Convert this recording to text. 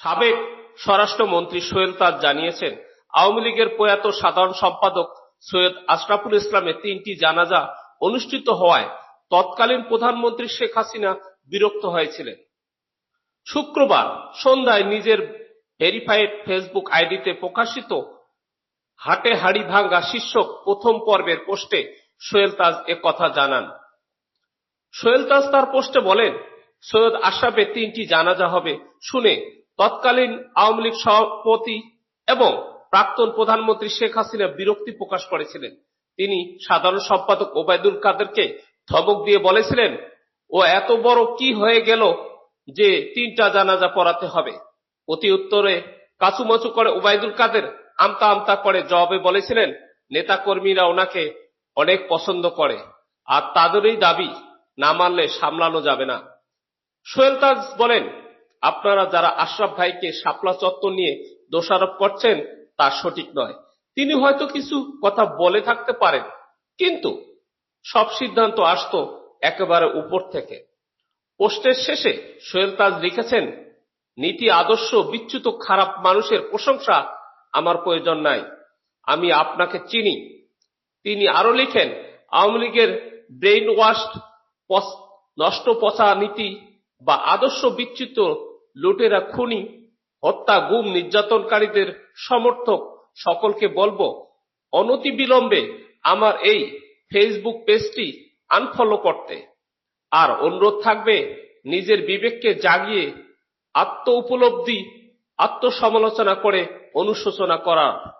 সাবেক স্বরাষ্ট্রমন্ত্রী সোহেল তাজ জানিয়েছেন, আওয়ামী লীগের প্রয়াত সাধারণ সম্পাদক সৈয়দ আশরাফুল ইসলামের তিনটি জানাজা অনুষ্ঠিত হওয়ায় তৎকালীন প্রধানমন্ত্রী শেখ হাসিনা বিরক্ত হয়েছিলেন। শুক্রবার সন্ধ্যায় নিজের ভেরিফাইড ফেসবুক আইডিতে প্রকাশিত হাটে হাড়ি ভাঙ্গা শীর্ষক প্রথম পর্বের পোস্টে সোহেল তাজ কথা জানান। সোহেল তাজ তার পোস্টে বলেন, সৈয়দ আশরাফের তিনটি জানাজা হবে, শুনে তৎকালীন আওয়ামী লীগ সভাপতি এবং প্রাক্তন প্রধানমন্ত্রী শেখ হাসিনা বিরক্তি প্রকাশ করেছিলেন। তিনি সাধারণ সম্পাদক ওবায়দুল কাদেরকে ধমক দিয়ে বলেছিলেন, ও এত বড় কি হয়ে গেল যে তিনটা জানাজা পড়াতে হবে? অতি উত্তরে কাচুমাচু করে ওবায়দুল কাদের আমতা আমতা করে জবাবে বলেছিলেন, নেতাকর্মীরা ওনাকে অনেক পছন্দ করে, আর তাদেরই দাবি না মানলে সামলানো যাবে না। সোহেল তাজ বলেন আপনারা যারা আশরাফ ভাইকে শাপলা চত্বর নিয়ে দোষারোপ করছেন, তা সঠিক নয়। তিনি হয়তো কিছু কথা বলে থাকতে পারেন, কিন্তু সব সিদ্ধান্ত আসতো একেবারে উপর থেকে। পোস্টের শেষে সোহেল তাজ লিখেছেন, নীতি আদর্শ, বিচ্যুত, খারাপ মানুষের প্রশংসা আমার প্রয়োজন নাই, আমি আপনাকে চিনি। তিনি আরও লিখেন, আওয়ামী লীগের ব্রেইন ওয়াশড নষ্ট পচা নীতি বা আদর্শ, বিচ্যুত লুটেরা খুনি, হত্যা, গুম, নির্যাতনকারীদের সমর্থক সকলকে বলব, অনতিবিলম্বে আমার এই ফেসবুক পেজটি আনফলো করতে। আর অনুরোধ থাকবে, নিজের বিবেককে জাগিয়ে আত্ম উপলব্ধি, আত্মসমালোচনা করে অনুশোচনা করার।